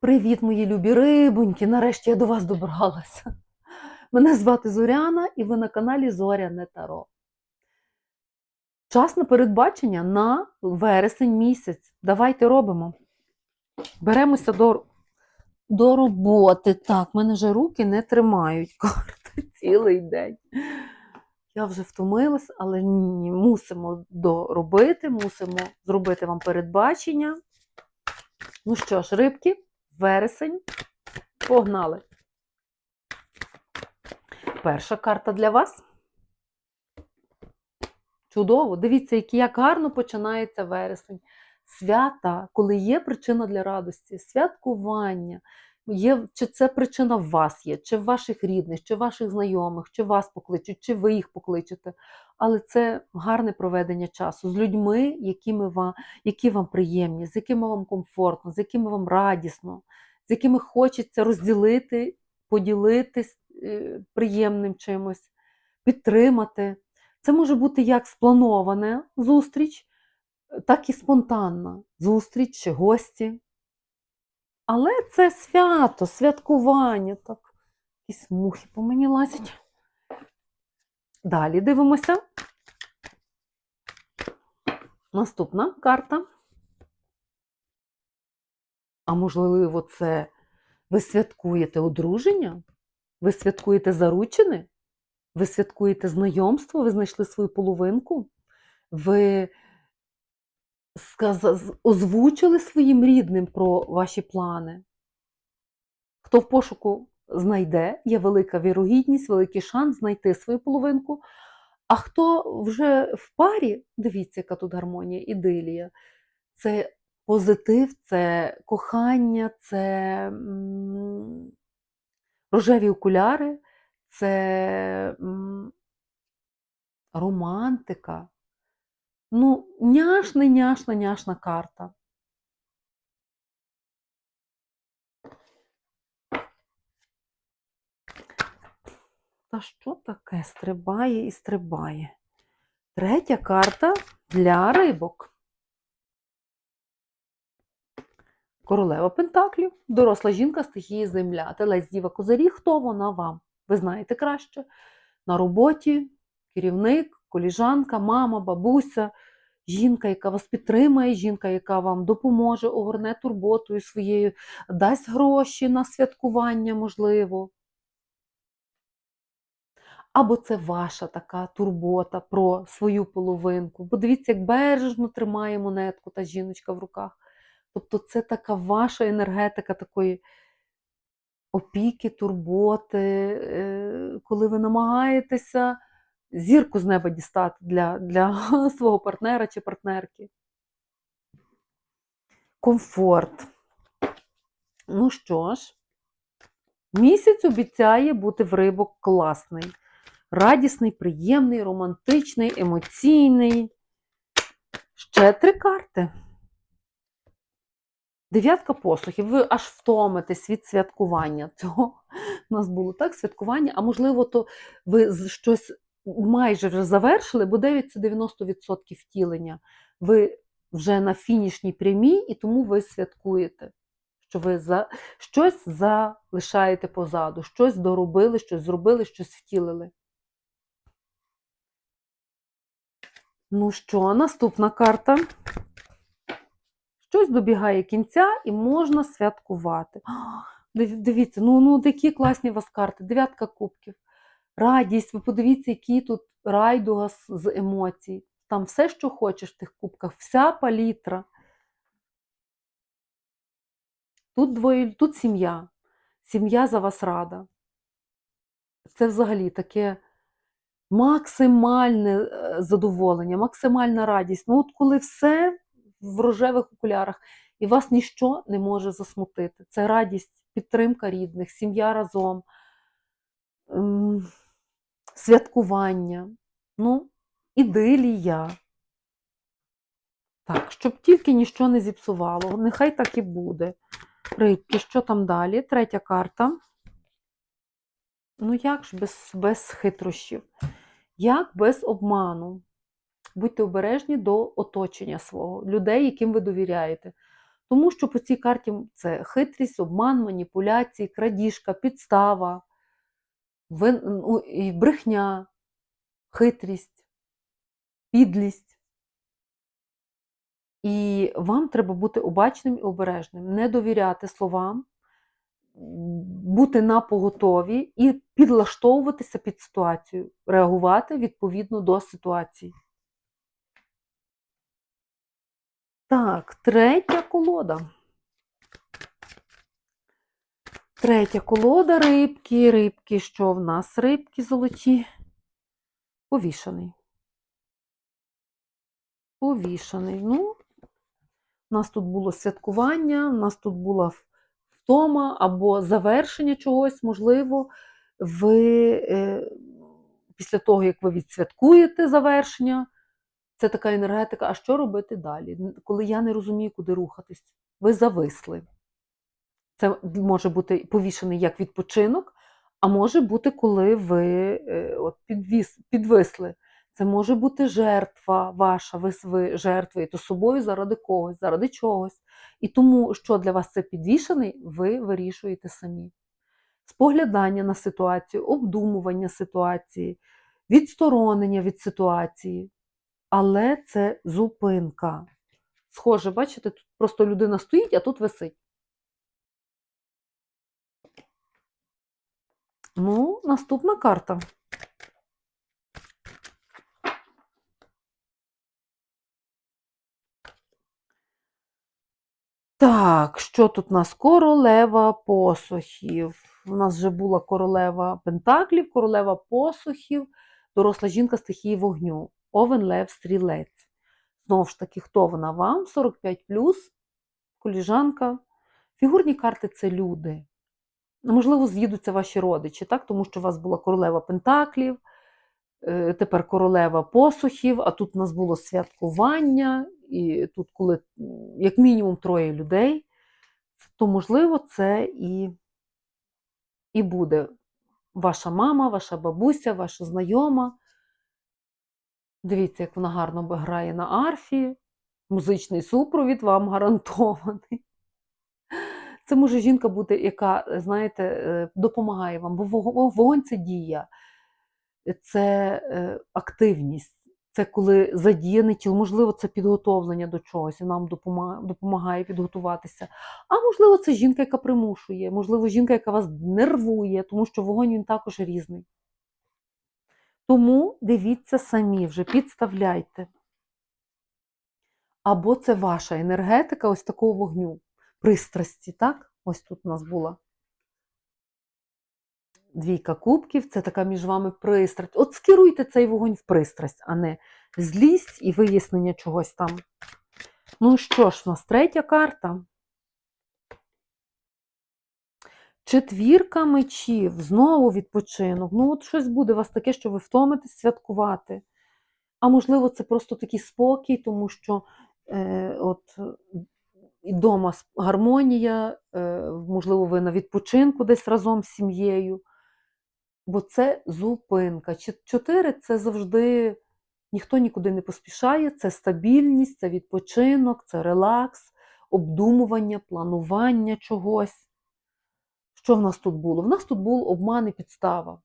Привіт, мої любі рибоньки! Нарешті я до вас добралася. Мене звати Зоряна і ви на каналі Зоряне Таро. Час на передбачення на вересень місяць. Давайте робимо. Беремося до, до роботи. Так, мене вже руки не тримають карти цілий день. Я вже втомилась, але ні, мусимо доробити, мусимо зробити вам передбачення. Ну що ж, рибки, вересень. Погнали. Перша карта для вас. Чудово! Дивіться, як гарно починається вересень. Свята, коли є причина для радості, святкування. Є, чи це причина в вас є, чи в ваших рідних, чи в ваших знайомих, чи вас покличуть, чи ви їх покличете. Але це гарне проведення часу з людьми, якими вам, які вам приємні, з якими вам комфортно, з якими вам радісно, з якими хочеться розділити, поділитись е, приємним чимось, підтримати. Це може бути як спланована зустріч, так і спонтанна зустріч чи гості. Але це свято, святкування. Так, якісь мухи по мені лазять. Далі дивимося. Наступна карта. А можливо, це ви святкуєте одруження? Ви святкуєте заручини? Ви святкуєте знайомство? Ви знайшли свою половинку? Ви озвучили своїм рідним про ваші плани? Хто в пошуку знайде, є велика вірогідність, великий шанс знайти свою половинку. А хто вже в парі, дивіться, яка тут гармонія, ідилія. Це позитив, це кохання, це рожеві окуляри, це романтика. Ну, няшна, няшна, няшна карта. Та що таке стрибає і стрибає? Третя карта для рибок. Королева Пентаклів, доросла жінка стихії земля, телець діва козирі. Хто вона вам? Ви знаєте краще. На роботі керівник, коліжанка, мама, бабуся, жінка, яка вас підтримає, жінка, яка вам допоможе, огорне турботою своєю, дасть гроші на святкування, можливо. Або це ваша така турбота про свою половинку. Бо дивіться, як бережно тримає монетку та жіночка в руках. Тобто це така ваша енергетика такої опіки, турботи, е, коли ви намагаєтеся зірку з неба дістати для, для свого партнера чи партнерки. Комфорт. Ну що ж, місяць обіцяє бути в рибок класний. Радісний, приємний, романтичний, емоційний. Ще три карти. Дев'ятка послухів. Ви аж втомитесь від святкування. Цього у нас було так святкування, а можливо, то ви щось майже вже завершили, бо 9 це 90% втілення. Ви вже на фінішній прямій, і тому ви святкуєте. Що ви за щось залишаєте позаду, щось доробили, щось зробили, щось втілили. Ну що, наступна карта. Щось добігає кінця і можна святкувати. Дивіться, ну, ну такі класні у вас карти. Дев'ятка кубків. Радість. Ви подивіться, які тут райдуга з- емоцій. Там все, що хочеш в тих кубках, вся палітра. Тут двоє, тут сім'я. Сім'я за вас рада. Це взагалі таке максимальне е, задоволення, максимальна радість. Ну, от коли все в рожевих окулярах, і вас ніщо не може засмутити. Це радість, підтримка рідних, сім'я разом, святкування, ну, ідилія. Так, щоб тільки ніщо не зіпсувало. Нехай так і буде. Рибки, що там далі? Третя карта. Ну, як ж без, без хитрощів? Як без обману? Будьте обережні до оточення свого, людей, яким ви довіряєте. Тому що по цій карті це хитрість, обман, маніпуляції, крадіжка, підстава, брехня, хитрість, підлість. І вам треба бути обачним і обережним, не довіряти словам, бути на поготові і підлаштовуватися під ситуацію, реагувати відповідно до ситуації. Так, третя колода. Третя колода рибки. Рибки, що в нас? Рибки золоті. Повішаний. Повішаний. Ну, у нас тут було святкування, у нас тут була втома або завершення чогось, можливо, ви е, після того, як ви відсвяткуєте завершення, це така енергетика, а що робити далі? Коли я не розумію, куди рухатись, ви зависли. Це може бути повішений як відпочинок, а може бути, коли ви е, от, підвіс, підвисли. Це може бути жертва ваша, ви, ви жертвуєте собою заради когось, заради чогось. І тому, що для вас це підвішений, ви вирішуєте самі. Споглядання на ситуацію, обдумування ситуації, відсторонення від ситуації. Але це зупинка. Схоже, бачите, тут просто людина стоїть, а тут висить. Ну, наступна карта. Так, що тут у нас? Королева посохів. У нас вже була королева пентаклів, королева посохів, доросла жінка стихії вогню, овен лев стрілець. Знову ж таки, хто вона вам? 45 коліжанка. Фігурні карти це люди. Ну, Можливо, з'їдуться ваші родичі, так? тому що у вас була королева пентаклів, е, тепер королева посухів, а тут у нас було святкування, і тут, коли як мінімум троє людей, то, можливо, це і, і буде ваша мама, ваша бабуся, ваша знайома. Дивіться, як вона гарно грає на арфі. Музичний супровід вам гарантований. Це може жінка бути, яка, е, знаєте, е, допомагає вам, бо вогонь це дія, це е, активність, це коли задіяне тіло, можливо, це підготовлення до чогось і нам допомагає підготуватися. А можливо, це жінка, яка примушує, можливо, жінка, яка вас нервує, тому що вогонь він також різний. Тому дивіться самі, вже підставляйте. Або це ваша енергетика ось такого вогню, пристрасті, так? Ось тут у нас була двійка кубків, це така між вами пристрасть. От скеруйте цей вогонь в пристрасть, а не злість і вияснення чогось там. Ну що ж, у нас третя карта. Четвірка мечів, знову відпочинок. Ну, от щось буде у вас таке, що ви втомитесь святкувати. А можливо, це просто такий спокій, тому що е, от, і вдома гармонія, е, можливо, ви на відпочинку десь разом з сім'єю. Бо це зупинка. Чотири це завжди ніхто нікуди не поспішає, це стабільність, це відпочинок, це релакс, обдумування, планування чогось. Що в нас тут було? В нас тут був обман і підстава.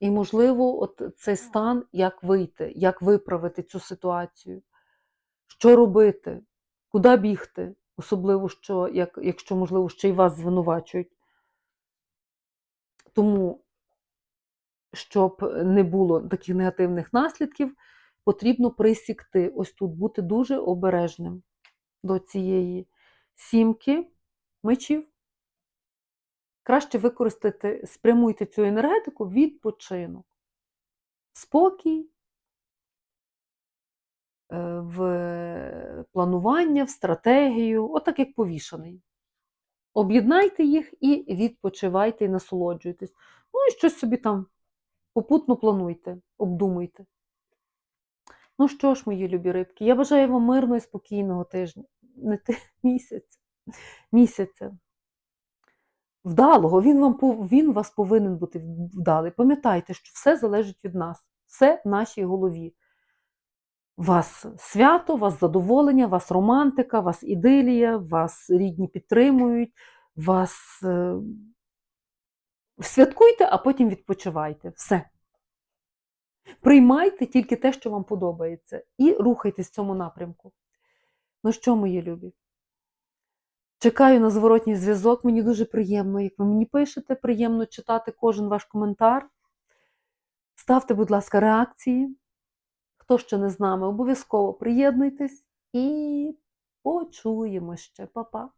І, можливо, от цей стан, як вийти, як виправити цю ситуацію, що робити, куди бігти, особливо, що, як, якщо, можливо, ще й вас звинувачують. Тому, щоб не було таких негативних наслідків, потрібно присікти. Ось тут бути дуже обережним до цієї сімки мечів. Краще використати, спрямуйте цю енергетику відпочинок. Спокій, в планування, в стратегію, отак як повішаний. Об'єднайте їх і відпочивайте, і насолоджуйтесь. Ну і щось собі там попутно плануйте, обдумуйте. Ну що ж, мої любі рибки, я бажаю вам мирного і спокійного тижня, не ти, місяця. місяця. Вдалого, він, вам, він вас повинен бути вдалий. Пам'ятайте, що все залежить від нас, все в нашій голові. Вас свято, вас задоволення, вас романтика, вас ідилія, вас рідні підтримують, вас е, святкуйте, а потім відпочивайте. Все. Приймайте тільки те, що вам подобається, і рухайтесь в цьому напрямку. Ну що, мої любі? Чекаю на зворотній зв'язок. Мені дуже приємно, як ви мені пишете, приємно читати кожен ваш коментар. Ставте, будь ласка, реакції. Хто ще не з нами, обов'язково приєднуйтесь і почуємо ще. Па-па!